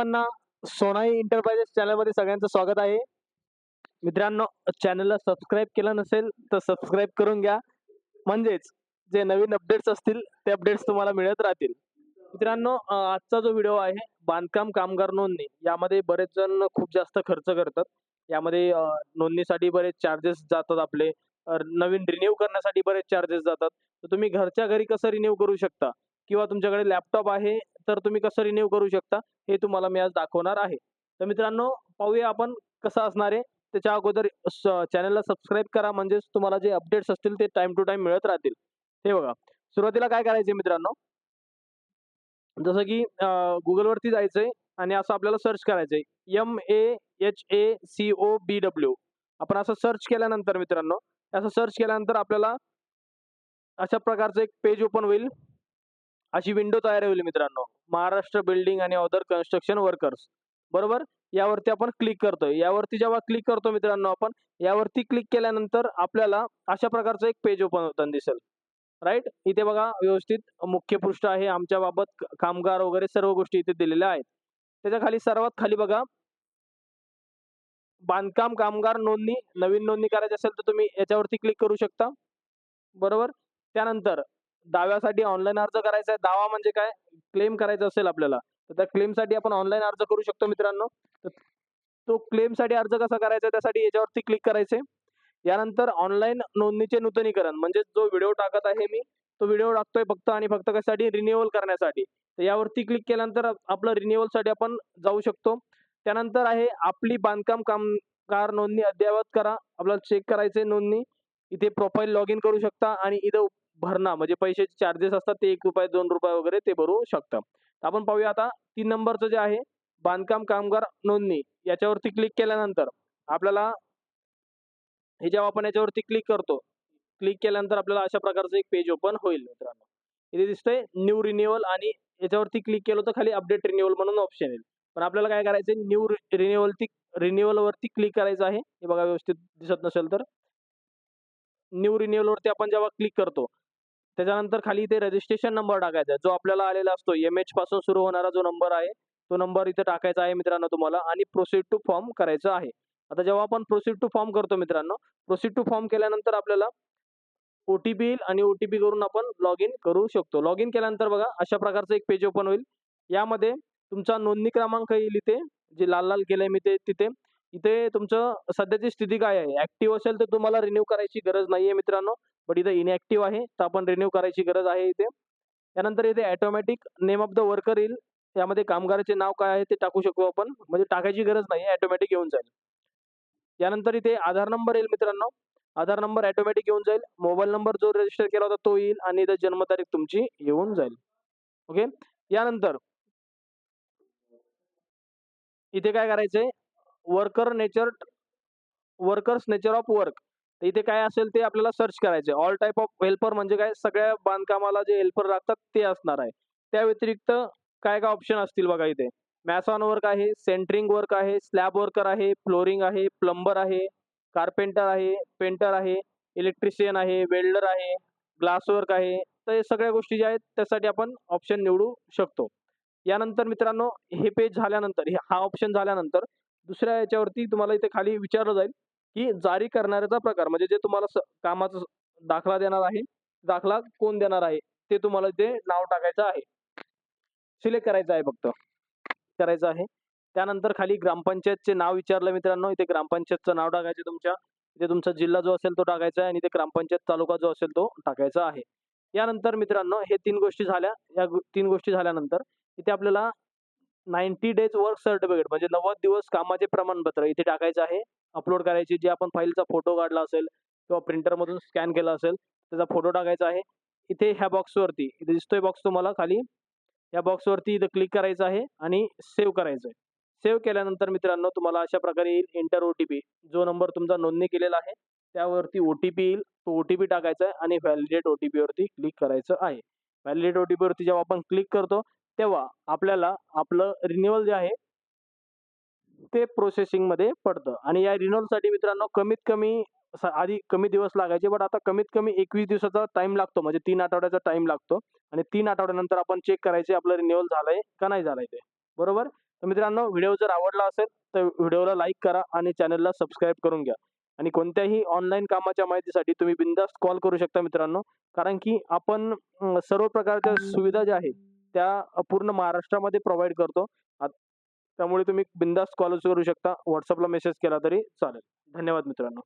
सर्वांना सोनाई एंटरप्राइजेस चॅनलमध्ये सगळ्यांचं स्वागत आहे. मित्रांनो चॅनलला सबस्क्राईब केलं नसेल तर सबस्क्राईब करून घ्या. म्हणजेच जे नवीन अपडेट्स असतील ते अपडेट्स तुम्हाला मिळत राहतील. मित्रांनो आजचा जो व्हिडिओ आहे बांधकाम कामगार नोंदणी यामध्ये बरेच जण खूप जास्त खर्च करतात. यामध्ये नोंदणीसाठी बरेच चार्जेस जातात आपले. नवीन रिन्यू करण्यासाठी बरेच चार्जेस जातात. तर तुम्ही घरच्या घरी कसं रिन्यू करू शकता? किंवा तुमच्याकडे लॅपटॉप आहे तर तुम्ही कसं रिन्यू करू शकता हे तुम्हाला मी आज दाखवणार आहे. तर मित्रांनो पाहूया आपण कसं असणार आहे. त्याच्या अगोदर चॅनलला सबस्क्राईब करा म्हणजेच तुम्हाला जे अपडेट्स असतील ते टाइम टू टाइम मिळत राहतील. हे बघा सुरुवातीला काय करायचे मित्रांनो? जसं की गुगल वरती जायचंय आणि असं आपल्याला सर्च करायचंय. M A H A C O B W आपण असं सर्च केल्यानंतर मित्रांनो असं सर्च केल्यानंतर आपल्याला अशा प्रकारचं एक पेज ओपन होईल. अशी विंडो तयार होईल मित्रांनो. महाराष्ट्र बिल्डिंग आणि अदर कन्स्ट्रक्शन वर्कर्स बरोबर? यावरती आपण क्लिक करतोय. यावरती जेव्हा क्लिक करतो मित्रांनो आपण यावरती क्लिक केल्यानंतर आपल्याला अशा प्रकारचं एक पेज ओपन होताना दिसेल. राईट इथे बघा व्यवस्थित मुख्य पृष्ठ आहे. आमच्या बाबत कामगार वगैरे सर्व गोष्टी इथे दिलेल्या आहेत. त्याच्याखाली सर्वात खाली बघा. बांधकाम कामगार नोंदणी नवीन नोंदणी करायची असेल तर तुम्ही याच्यावरती क्लिक करू शकता. बरोबर? त्यानंतर दाव्यासाठी ऑनलाईन अर्ज करायचा आहे. दावा म्हणजे काय? क्लेम करायचा असेल आपल्याला. तर त्या क्लेमसाठी साठी आपण ऑनलाईन अर्ज करू शकतो मित्रांनो. तर तो क्लेमसाठी साठी अर्ज कसा करायचा त्यासाठी याच्यावरती क्लिक करायचे. यानंतर ऑनलाईन नोंदणीचे नूतनीकरण. म्हणजे जो व्हिडिओ टाकत आहे मी तो व्हिडिओ टाकतोय फक्त आणि फक्त कशासाठी? रिन्युअल करण्यासाठी. तर यावरती क्लिक केल्यानंतर आपलं रिन्युअलसाठी साठी आपण जाऊ शकतो. त्यानंतर आहे आपली बांधकाम कामगार नोंदणी अद्ययावत करा. आपल्याला चेक करायचे नोंदणी. इथे प्रोफाईल लॉग इन करू शकता आणि इथं भरणा म्हणजे पैशाचे चार्जेस असतात ते एक रुपये दोन रुपये वगैरे ते भरू शकतात आपण पाहूया आता तीन नंबरचं जे आहे बांधकाम कामगार नोंदणी याच्यावरती क्लिक केल्यानंतर आपल्याला हे जेव्हा आपण याच्यावरती क्लिक करतो. क्लिक केल्यानंतर आपल्याला अशा प्रकारचं एक पेज ओपन होईल मित्रांनो. इथे दिसतंय न्यू रिन्युअल आणि याच्यावरती क्लिक केलं तर खाली अपडेट रिन्युअल म्हणून ऑप्शन येईल. पण आपल्याला काय करायचं न्यू रिन्युअल रिन्युअलवरती क्लिक करायचं आहे. हे बघा व्यवस्थित दिसत नसेल तर. न्यू रिन्युअलवरती आपण जेव्हा क्लिक करतो त्याच्यानंतर खाली इथे रजिस्ट्रेशन नंबर टाकायचा आहे. जो आपल्याला आलेला असतो एम एच पासून सुरू होणारा जो नंबर आहे तो नंबर इथे टाकायचा आहे मित्रांनो तुम्हाला आणि प्रोसीड टू फॉर्म करायचं आहे. आता जेव्हा आपण प्रोसीड टू फॉर्म करतो मित्रांनो प्रोसीड टू फॉर्म केल्यानंतर आपल्याला ओ टी पी येईल आणि ओ टी पी करून आपण लॉग इन करू शकतो. लॉग इन केल्यानंतर बघा अशा प्रकारचं एक पेज ओपन होईल. यामध्ये तुमचा नोंदणी क्रमांक येईल इथे जे लाल लाल केलं मी ते तिथे. इथे तुमचं सध्याची स्थिती काय आहे? ऍक्टिव्ह असेल तर तुम्हाला रिन्यू करायची गरज नाहीये मित्रांनो. बट इथे इनऍक्टिव्ह आहे तर आपण रिन्यू करायची गरज आहे इथे. त्यानंतर इथे automatic name of the worker येईल. यामध्ये कामगाराचे नाव काय आहे ते टाकू शकू आपण. म्हणजे टाकायची गरज नाही ऑटोमॅटिक येऊन जाईल. यानंतर इथे आधार नंबर येईल मित्रांनो. आधार नंबर ऑटोमॅटिक येऊन जाईल. मोबाईल नंबर जो रजिस्टर केला होता तो येईल आणि इथे जन्मतारीख तुमची येऊन जाईल. ओके यानंतर इथे काय करायचंय? Worker nature workers nature of work तर इथे काय असेल ते आपल्याला सर्च करायचे ऑल टाईप ऑफ हेल्पर म्हणजे काय? सगळ्या बांधकामाला जे हेल्पर लागतात ते असणार आहे. त्या व्यतिरिक्त काय काय ऑप्शन असतील बघा इथे? मॅसॉन वर्क आहे सेंटरिंग वर्क आहे स्लॅब वर्कर आहे फ्लोरिंग आहे प्लंबर आहे कार्पेंटर आहे पेंटर आहे इलेक्ट्रिशियन आहे वेल्डर आहे ग्लास वर्क आहे. तर हे सगळ्या गोष्टी ज्या आहेत त्यासाठी आपण ऑप्शन निवडू शकतो. यानंतर मित्रांनो हे पेज झाल्यानंतर हा ऑप्शन झाल्यानंतर दुसऱ्या याच्यावरती तुम्हाला इथे खाली विचारलं जाईल की जारी करणाऱ्याचा प्रकार म्हणजे जे तुम्हाला कामाचा दाखला देणार आहे दाखला कोण देणार आहे ते तुम्हाला इथे नाव टाकायचं आहे. सिलेक्ट करायचं आहे फक्त. करायचं आहे. त्यानंतर खाली ग्रामपंचायतचे नाव विचारलं मित्रांनो इथे ग्रामपंचायतचं नाव टाकायचं तुमच्या. इथे तुमचा जिल्हा जो असेल तो टाकायचा आहे आणि इथे ग्रामपंचायत तालुका जो असेल तो टाकायचा आहे. यानंतर मित्रांनो हे तीन गोष्टी झाल्या. या तीन गोष्टी झाल्यानंतर इथे आपल्याला नाईन्टी डेज वर्क सर्टिफिकेट म्हणजे नव्वद दिवस कामाचे प्रमाणपत्र इथे टाकायचं आहे. अपलोड करायची जे आपण फाईलचा फोटो काढला असेल किंवा प्रिंटरमधून स्कॅन केला असेल त्याचा फोटो टाकायचा आहे. इथे ह्या बॉक्सवरती इथे दिसतोय बॉक्स तुम्हाला खाली. या बॉक्सवरती इथं क्लिक करायचं आहे आणि सेव्ह करायचं आहे. सेव्ह केल्यानंतर मित्रांनो तुम्हाला अशा प्रकारे येईल एंटर पी. जो नंबर तुमचा नोंदणी केलेला आहे त्यावरती ओटीपी येईल तो ओटीपी टाकायचा आहे आणि व्हॅलिडेट टी वरती क्लिक करायचं आहे. व्हॅलिडेट टी वरती जेव्हा आपण क्लिक करतो तेव्हा आपल्याला आपलं रिन्युअल जे आहे ते प्रोसेसिंगमध्ये पडतं. आणि या रिन्युअलसाठी मित्रांनो कमीत कमी आधी कमी दिवस लागायचे बट आता कमीत कमी एकवीस दिवसाचा टाइम लागतो. म्हणजे तीन आठवड्याचा टाइम लागतो. आणि तीन आठवड्यानंतर आपण चेक करायचे आपलं रिन्युअल झालंय का नाही झालंय ते. बरोबर? तर मित्रांनो व्हिडिओ जर आवडला असेल तर व्हिडिओला लाईक करा आणि चॅनलला सबस्क्राईब करून घ्या. आणि कोणत्याही ऑनलाईन कामाच्या माहितीसाठी तुम्ही बिंदास्त कॉल करू शकता मित्रांनो. कारण की आपण सर्व प्रकारच्या सुविधा ज्या आहेत त्या पूर्ण महाराष्ट्रामध्ये प्रोव्हाइड करतो. त्यामुळे तुम्ही बिंदास कॉल करू शकता. व्हॉट्सअपला मेसेज केला तरी चालेल. धन्यवाद मित्रांनो.